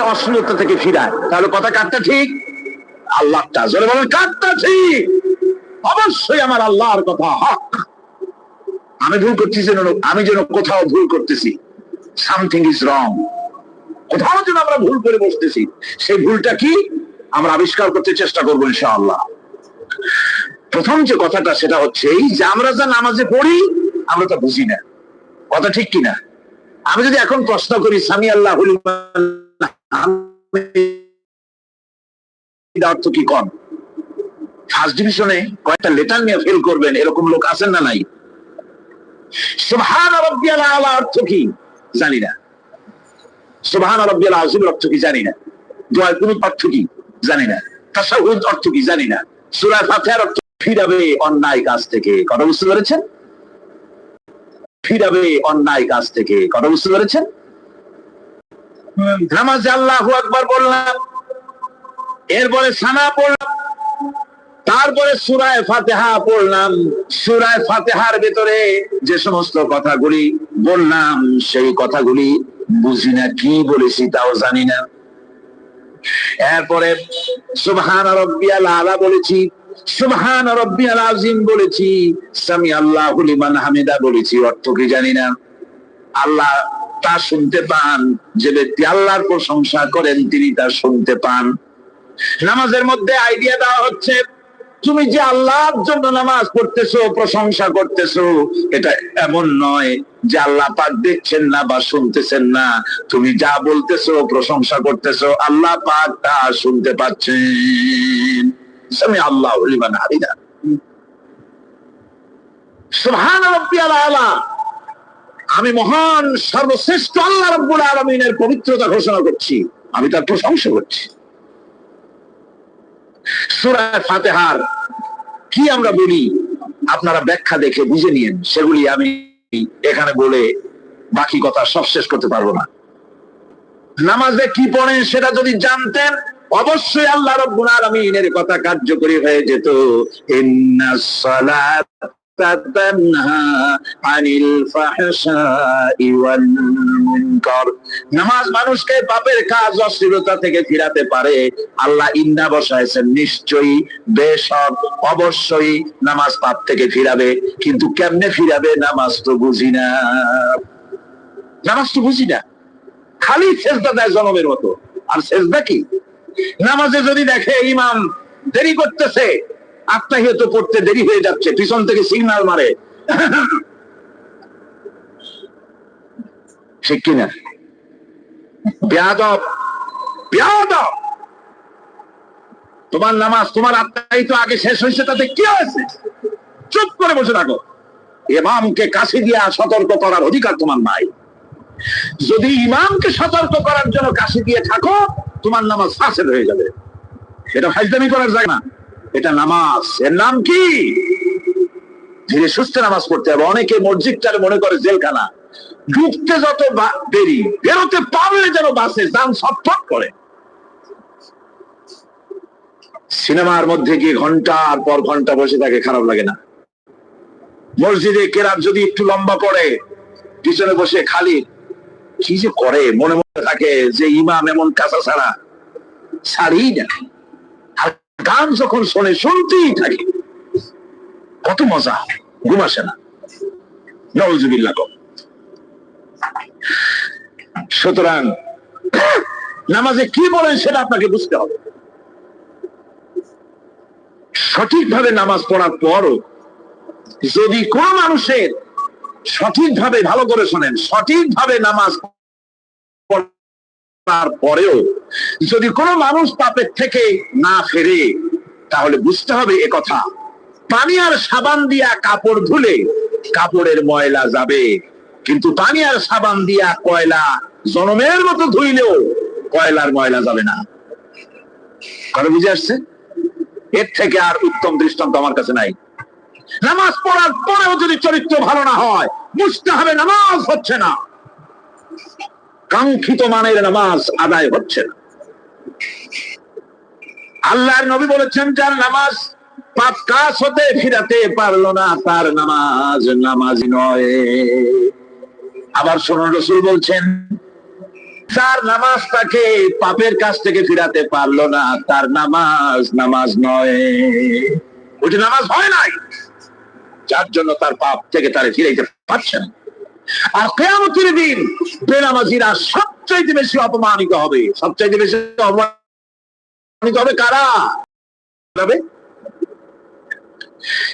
অশ্লীলতা থেকে ফিরায়। তাহলে কথা কাটটা ঠিক? আল্লাহটা, জোরে বলেন কাটটা ঠিক? অবশ্যই আমার আল্লাহর কথা। হক। আমি ভুল করতেছি যেন, আমি যেন কোথাও ভুল করতেছি। সামথিং ইজ রং কোথাও যেন আমরা ভুল করে বসতেছি। সেই ভুলটা কি? আমরা আবিষ্কার করতে চেষ্টা করব, ইনশাআল্লাহ। প্রথম যে কথাটা, সেটা হচ্ছে এই যে আমরা যা নামাজে পড়ি, আমরা তা বুঝি না। কথা ঠিক কিনা? আমি যদি এখন প্রশ্ন করি সামি আল্লাহ অর্থ কি কন ফার্স্ট ডিভিশনে কয়েকটা লেটার নিয়ে ফেল করবেন, এরকম লোক আছেন না নাই? সুবহান রব্বিয়াল আলা অর্থ কি? জানি না। সুবহান রব্বিয়াল আযীম অর্থ কি? জানি না। দোয়ার কোন অর্থ কি? জানি না। তাশাহুদ অর্থ কি? জানি না। সূরা ফাতিহার অর্থ ফিরাবে অন্যায় কাজ থেকে। কথা বুঝতে পেরেছেন? ফিরাবে অন্যায় কাজ থেকে। কথা বুঝতে পেরেছেন? নামাজে আল্লাহু আকবার বললাম। এরপরে সানা পড়লাম। তারপরে সুরায় ফাতেহা পড়লাম। সুরায় ফাতেহার ভেতরে যে সমস্ত কথাগুলি বললাম, সেই কথাগুলি বুঝি না, কি বলেছি তাও জানি না। এরপরে সুবহান রব্বিয়াল আলা বলেছি, সুবহান রব্বিয়াল আজিম বলেছি সামি আল্লাহ লিমান হামিদা বলেছি, অর্থ কি জানি না। আল্লাহ তা শুনতে পান। যে ব্যক্তি আল্লাহর প্রশংসা করেন, তিনি তা শুনতে পান। নামাজের মধ্যে আইডিয়া দেওয়া হচ্ছে, তুমি যে আল্লাহর জন্য নামাজ পড়তেছো, প্রশংসা করতেছো, এটা এমন নয় যে আল্লাহ পাক দেখছেন না বা শুনতেছেন না। তুমি যা বলতেছো, প্রশংসা করতেছো, আল্লাহ পাক তা শুনতে পাচ্ছেন। আমি আল্লাহ হারিদা রাব্বিয়াল আলা। আমি মহান, সর্বশ্রেষ্ঠ আল্লাহ রাব্বুল আলামিনের পবিত্রতা ঘোষণা করছি। আমি তার প্রশংসা করছি। সুরায় ফাতেহার কি আমরা বলি? আপনারা ব্যাখ্যা দেখে বুঝে নিয়েন। সেগুলি আমি এখানে বলে বাকি কথা সব শেষ করতে পারব না। নামাজে কি পড়েন সেটা যদি জানতেন, অবশ্যই আল্লাহ রব্বুল আলামিনের কথা কার্যকরী হয়ে যেত। নামাজ মানুষকে পাপের কাজ অশ্লীলতা থেকে ফিরাতে পারে। আল্লাহ ইন্না বসাইছেন, নিশ্চয়ই, বেশক, অবশ্যই নামাজ পাপ থেকে ফিরাবে। কিন্তু কেমনে ফিরাবে, নামাজ তো বুঝি না। নামাজ তো বুঝি না। খালি সেজদা দেয় জনমের মতো। আর সেজদা কি? নামাজে যদি দেখে ইমাম দেরি করতেছে আত্মাহিয়ত পড়তে দেরি হয়ে যাচ্ছে, পিছন থেকে সিগন্যাল মারে। ঠিক কিনা? বেয়াদব বেয়াদব! তোমার নামাজ, তোমার আত্মাই তো আগে শেষ হয়েছে, তাতে কি হয়েছে? চুপ করে বসে থাকো। ইমামকে কাছে দিয়া সতর্ক করার অধিকার তোমার নাই। যদি ইমামকে সতর্ক করার জন্য কাছে দিয়ে থাকো, তোমার নামাজ ফাঁসের হয়ে যাবে। এটা ফাইজদামি করার জায়গা না। এটা নামাজ। এর নাম কি? ধীরে সুস্থ নামাজ পড়তে হবে। অনেকে মসজিদটার মনে করে জেলখানা। ঢুকতে যত দেরি, বেরোতে পারলে যেন বাসে যান ছটফট করে। সিনেমার মধ্যে গিয়ে ঘণ্টার পর ঘণ্টা বসে থাকে, খারাপ লাগে না। মসজিদে কেরাত যদি একটু লম্বা পড়ে, পিছনে বসে খালি, কি যে করে? মনে মনে থাকে যে ইমাম এমন কাঁচা ছাড়া ছাড়ি না। গান যখন শোনে, শুনতেই থাকে। কত মজা, ঘুম আসে না। নজুবিল্লা সুতরাং, নামাজে কি বলেন সেটা আপনাকে বুঝতে হবে। সঠিকভাবে নামাজ পড়ার পরও যদি কোন মানুষের সঠিকভাবে ভালো করে শোনেন, সঠিকভাবে নামাজ পড়ার পরেও যদি কোনো মানুষ পাপের থেকে না ফেরে, তাহলে বুঝতে হবে এ কথা। পানি আর সাবান দিয়া কাপড় ধুলে কাপড়ের ময়লা যাবে। কিন্তু পানি আর সাবান দিয়া কয়লা জনমের মতো ধুইলেও কয়লার ময়লা যাবে না। কথা বুঝে আসছে? এর থেকে আর উত্তম দৃষ্টান্ত আমার কাছে নাই। নামাজ পড়ার পরেও যদি চরিত্র ভালো না হয়, বুঝতে হবে নামাজ হচ্ছে না। কাঙ্ক্ষিত মানের নামাজ আদায় হচ্ছে না। আল্লাহর নবী বলেছেন, যার নামাজ পাপ কাজ হতে ফিরাতে পারল না, তার নামাজ নামাজ নয়। আবার শোনো রসুল বলছেন যার নামাজ তাকে পাপের কাছ থেকে ফিরাতে পারল না, তার নামাজ নামাজ নয়। ওটি নামাজ হয় নাই, যার জন্য তার পাপ থেকে তারে ফিরাইতে পারছে না। আর কেয়ামতের দিন বেনামাজিরা সবচাইতে বেশি অপমানিত হবে সবচাইতে বেশি অপমানিত হবে কারা হবে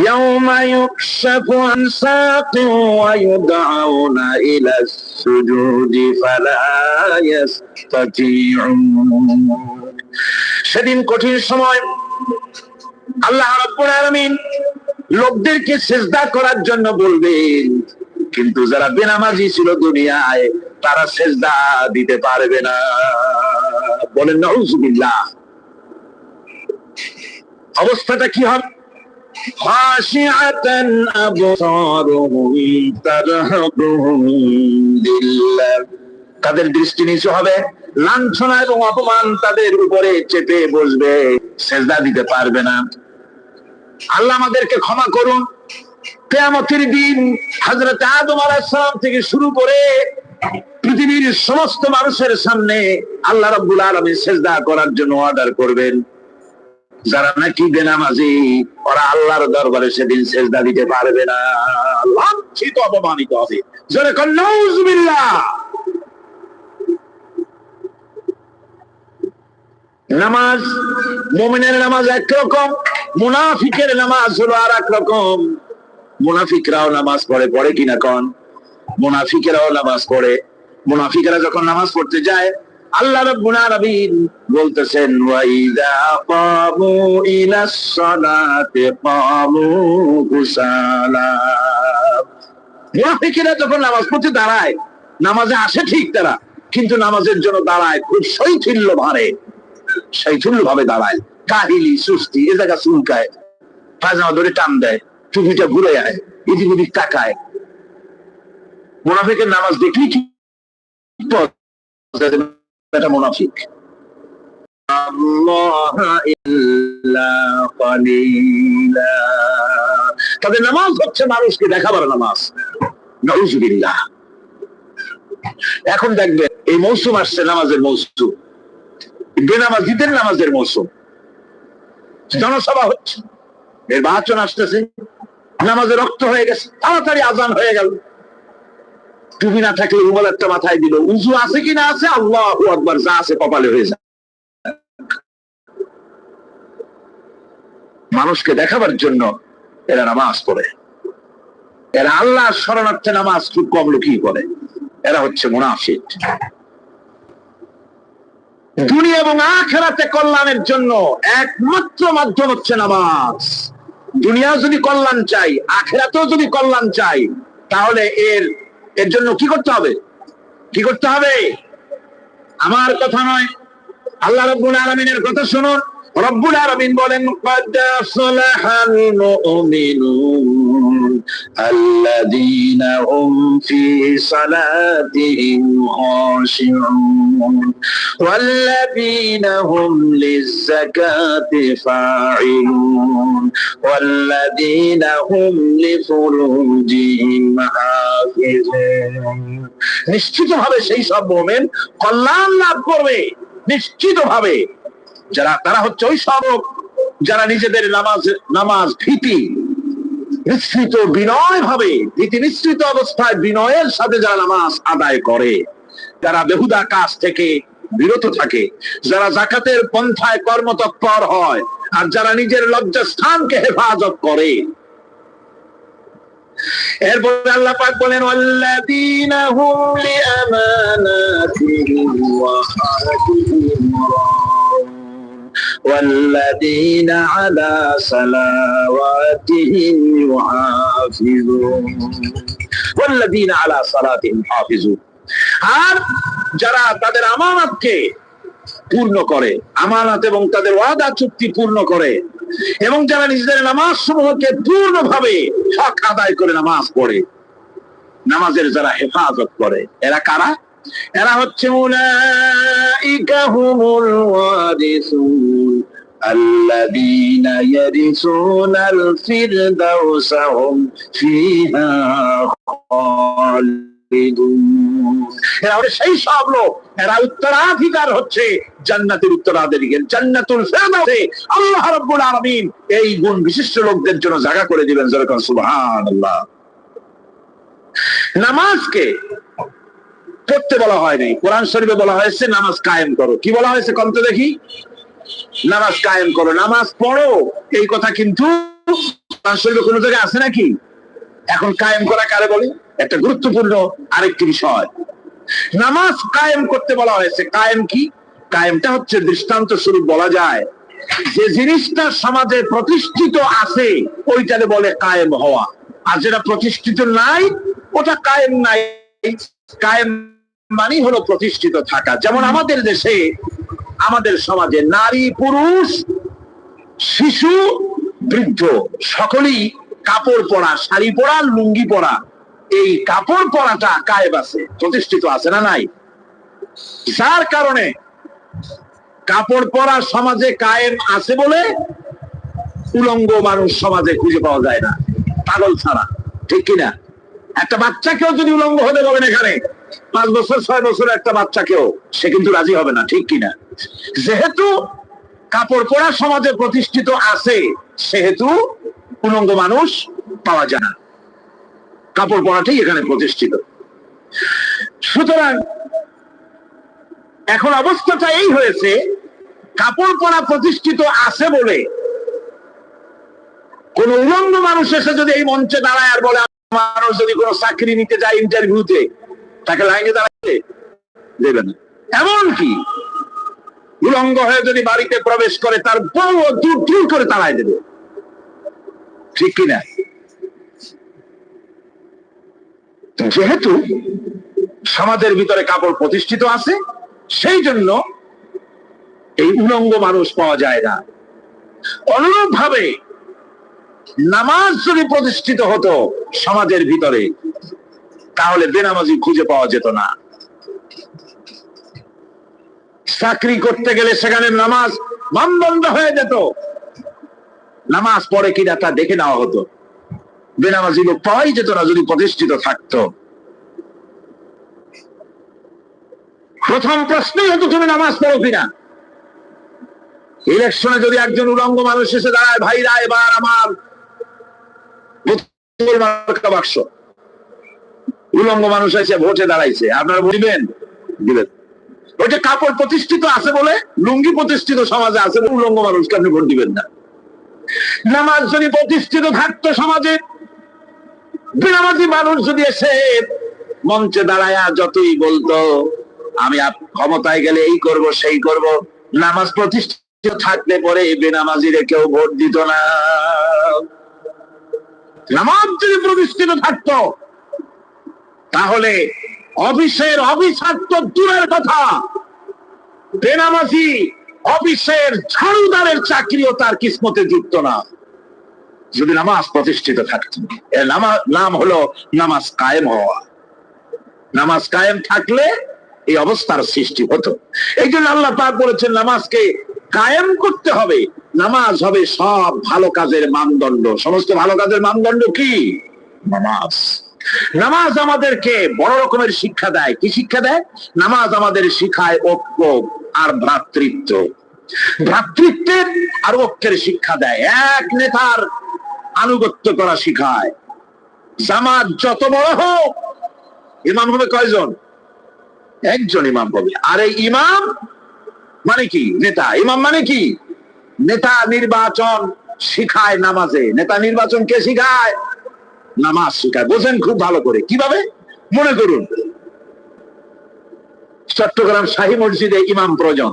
يوم يكشف عن ساق ويدعون إلى السجود فلا يستطيعون সেদিন কঠিন সময় আল্লাহ রাব্বুল আলামিন লোকদেরকে সেজদা করার জন্য বলবেন কিন্তু যারা বেনামাজি ছিল দুনিয়ায় তারা সেজদা দিতে পারবে না বলেন নাউজুবিল্লাহ অবস্থাটা কি হবে خاشعة أبصارهم ترهقهم ذلة তাদের দৃষ্টি নিচু হবে লাঞ্ছনা এবং অপমান তাদের উপরে চেপে বসবে সেজদা দিতে পারবে না আল্লাহ আমাদেরকে ক্ষমা করুন কেয়ামতের দিন হজরত আদম আলাইসালাম থেকে শুরু করে পৃথিবীর সমস্ত মানুষের সামনে আল্লাহ রাব্বুল আলামিন সেজদা করার জন্য অর্ডার করবেন। যারা নাকি বেনামাজি, ওরা আল্লাহর দরবারে সেদিন সেজদা দিতে পারবে না। লাঞ্ছিত অপমানিত হবে। জোরে কন্যাউজবিল্লাহ নামাজ, মোমিনের নামাজ একরকম, মুনাফিকের নামাজ হলো আর এক রকম। মুনাফিকরাও নামাজ পড়ে পড়ে কিনা কন? মুনাফিকেরাও নামাজ পড়ে। মুনাফিকেরা যখন নামাজ পড়তে যায়, আল্লাহ রাব্বুল আলামিন বলতেছেন, ওয়াইদা কামু ইলাস সালাতি কুসালা। মুনাফিকেরা যখন নামাজ পড়তে দাঁড়ায়, নামাজে আসে ঠিক তারা, কিন্তু নামাজের জন্য দাঁড়ায় খুব শৈথিল্য ভারে শৈথিল্য ভাবে দাঁড়ায়। কাহিলি সুস্তি এ জায়গা চুলকায়, পায়জামা ধরে টান দেয়। টুপিটা ঘুরে আয়, এদিক ওদিক তাকায়। মুনাফিকের নামাজ দেখলি কি? মুনাফিক। তাদের নামাজ হচ্ছে মানুষকে দেখাবার নামাজ। নজুবিল্লাহ এখন দেখবেন, এই মৌসুম আসছে নামাজের মৌসুম। বেনামাজিদের নামাজের মৌসুম। জনসভা হচ্ছে। নির্বাচন আসতেছে। নামাজে রক্ত হয়ে গেছে, তাড়াতাড়ি আজান হয়ে গেল। টুপি না থাকলে রুমাল একটা মাথায় দিল, উজু আছে কি না আছে? আল্লাহ আকবার, যা আছে কপালে হয়ে যায়। মানুষকে দেখাবার জন্য এরা নামাজ পড়ে। এরা আল্লাহ শরণার্থে নামাজ খুব কম লোকই করে এরা হচ্ছে মুনাফিক। দুনিয়া এবং আখেরাতে কল্যাণের জন্য একমাত্র মাধ্যম হচ্ছে নামাজ। দুনিয়া যদি কল্যাণ চাই আখেরাতেও যদি কল্যাণ চাই তাহলে এর এর জন্য কি করতে হবে কি করতে হবে আমার কথা নয় আল্লাহ রব্বুল আলমিনের কথা শুনুন রব্বুল আলমিন বলেন قد أفلح المؤمنون الذين هم في صلاتهم خاشعون والذين هم للزكاة فاعلون والذين هم لفروجهم حافظون নিশ্চিত ভাবে সেই সব মোমেন কল্যাণ লাভ করবে নিশ্চিত ভাবে যারা তারা হচ্ছে ওই সব যারা নিজেদের নামাজ নামাজ ভীতি নিশ্চিত বিনয় ভাবে ভীতি নিশ্চিত অবস্থায় বিনয়ের সাথে যারা নামাজ আদায় করে যারা বেহুদা কাজ থেকে বিরত থাকে যারা জাকাতের পন্থায় কর্মতৎপর হয় আর যারা নিজের লজ্জা স্থানকে হেফাজত করে এরপরে আল্লাহ পাক বলেন ওয়াল্লাযীনা হুম লিআমানাতিহিম ওয়া আহদিহিম রাউন والذين على صلواتهم يحافظون والذين على صلاتهم حافظون আর যারা তাদের আমানতকে পূর্ণ করে আমানত এবং তাদের ওয়াদা চুক্তি পূর্ণ করে এবং যারা নিজেদের নামাজ সমূহকে পূর্ণভাবে হক আদায় করে নামাজ পড়ে নামাজের যারা হেফাজত করে এরা কারা এরা হচ্ছে উলাইকা হুমুল ওয়ারিসুন الذين يرثون الفردوس هم فيها خالدون ফেরাউনের সেই সব লোক। এরা উত্তরাধিকার হচ্ছে জান্নাতের উত্তরাধিকার, জান্নাতুল ফেরদাউসে। আল্লাহ রাব্বুল আলামিন এই গুণ বিশিষ্ট লোকদের জন্য জায়গা করে দিবেন সুবহানাল্লাহ। নামাজকে পড়তে বলা হয় নাই। কোরআন শরীফে বলা হয়েছে, নামাজ কায়েম করো। কি বলা হয়েছে কম তো দেখি? নামাজ কায়েম করো। নামাজ পড়ো। এই কথা কিন্তু কোরআন শরীফে কোনো জায়গায় আছে নাকি? এখন কায়েম করা কারে বলে? একটা গুরুত্বপূর্ণ আরেকটি বিষয়। নামাজ কায়েম করতে বলা হয়েছে। কায়েম কি? কায়েমটা হচ্ছে দৃষ্টান্ত স্বরূপ বলা যায়। যে জিনিসটা সমাজে প্রতিষ্ঠিত আছে ওইটারে বলে কায়েম হওয়া। আর যেটা প্রতিষ্ঠিত নাই, ওটা কায়েম নাই। কায়েম মানেই হলো প্রতিষ্ঠিত থাকা। যেমন আমাদের দেশে, আমাদের সমাজে নারী, পুরুষ, শিশু, বৃদ্ধ, সকলেই কাপড় পরা, শাড়ি পরা, লুঙ্গি পরা এই কাপড় পরাটা কায়েব আছে, প্রতিষ্ঠিত আছে না নাই? যার কারণে কাপড় পরা সমাজে কায়েম আছে বলে উলঙ্গ মানুষ সমাজে খুঁজে পাওয়া যায় না, পাগল ছাড়া, ঠিক কিনা একটা বাচ্চাকেও যদি উলঙ্গ হতে বলেন এখানে, পাঁচ বছর, ছয় বছর একটা বাচ্চাকেও, সে কিন্তু রাজি হবে না, ঠিক কিনা যেহেতু কাপড় পরা সমাজে প্রতিষ্ঠিত আছে, সেহেতু উলঙ্গ মানুষ পাওয়া যায় না। কাপড় পরাটাই এখানে প্রতিষ্ঠিত। সুতরাং এখন অবস্থাটা এই হয়েছে, কাপড় পরা প্রতিষ্ঠিত আছে বলে কোন উলঙ্গ মানুষ এসে যদি এই মঞ্চে দাঁড়ায় আর বলে, মানুষ যদি কোনো চাকরি নিতে যায় ইন্টারভিউতে, তাকে লাইনে দাঁড়াতে দেবে না। এমনকি উলঙ্গ হয়ে যদি বাড়িতে প্রবেশ করে, তার বউ দূর দূর করে তাড়ায় দেবে। ঠিক কিনা? যেহেতু সমাজের ভিতরে কাপড় প্রতিষ্ঠিত আছে, সেই জন্য এই উলঙ্গ মানুষ পাওয়া যায় না। অনুরূপ ভাবে নামাজ যদি প্রতিষ্ঠিত হতো সমাজের ভিতরে, তাহলে বেনামাজি খুঁজে পাওয়া যেত না। চাকরি করতে গেলে সেখানে নামাজ মানদণ্ড হয়ে যেত। নামাজ পড়ে কিনা তা দেখে নেওয়া হতো। বেনামাজি লোক পাওয়াই যেত না যদি প্রতিষ্ঠিত থাকতো। প্রথম প্রশ্নই হতো, তুমি নামাজ পড়ো কিনা? ইলেকশনে যদি একজন উলঙ্গ মানুষ এসে দাঁড়ায়, ভাইরা, এবার আমার বাক্স। উলঙ্গ মানুষ এসে ভোটে দাঁড়াইছে। আপনারা বলবেন? দিবেন। ওইটা কাপড় প্রতিষ্ঠিত আছে বলে, লুঙ্গি প্রতিষ্ঠিত সমাজে আছে উলঙ্গ মানুষকে আপনি ভোট দিবেন না। নামাজ যদি প্রতিষ্ঠিত থাকতো সমাজে বেনামাজি মানুষ যদি এসে মঞ্চে দাঁড়ায়া যতই বলতো, আমি ক্ষমতায় গেলে এই করব, সেই করব, নামাজ প্রতিষ্ঠিত থাকলে পরে বেনামাজিরে কেউ ভোট দিত না। নামাজ যদি প্রতিষ্ঠিত থাকতো, তাহলে অফিসের অফিসার তো দূরের কথা, বেনামাজি অফিসের ঝাড়ুদারের চাকরিও তার কিসমতে যুক্ত না। যদি নামাজ প্রতিষ্ঠিত থাকতো এর নামাজ নাম হলো নামাজ কায়েম হওয়া। নামাজ কায়েম থাকলে এই অবস্থার সৃষ্টি হতো। এই জন্য আল্লাহ পাক বলেছেন, নামাজকে কায়েম করতে হবে। নামাজ হবে সব ভালো কাজের মানদণ্ড। সমস্ত ভালো কাজের মানদণ্ড কি? নামাজ। নামাজ আমাদেরকে বড় রকমের শিক্ষা দেয়। কি শিক্ষা দেয়? নামাজ আমাদের শিখায় ঐক্য আর ভ্রাতৃত্ব। ভ্রাতৃত্বের আর ঐক্যের শিক্ষা দেয়। এক নেতার আনুগত্য করা শিখায়। জামাত যত বড় হোক, ইমাম হবে কয়জন? একজন ইমাম হবে। আর এই ইমাম মানে কি? নেতা। ইমাম মানে কি? নেতা নির্বাচন শিখায় নামাজে। নেতা নির্বাচন কে শিখায়? নামাজ শিখায়। বোঝেন খুব ভালো করে। কীভাবে? মনে করুন। চট্টগ্রাম শাহী মসজিদে ইমাম প্রয়োজন।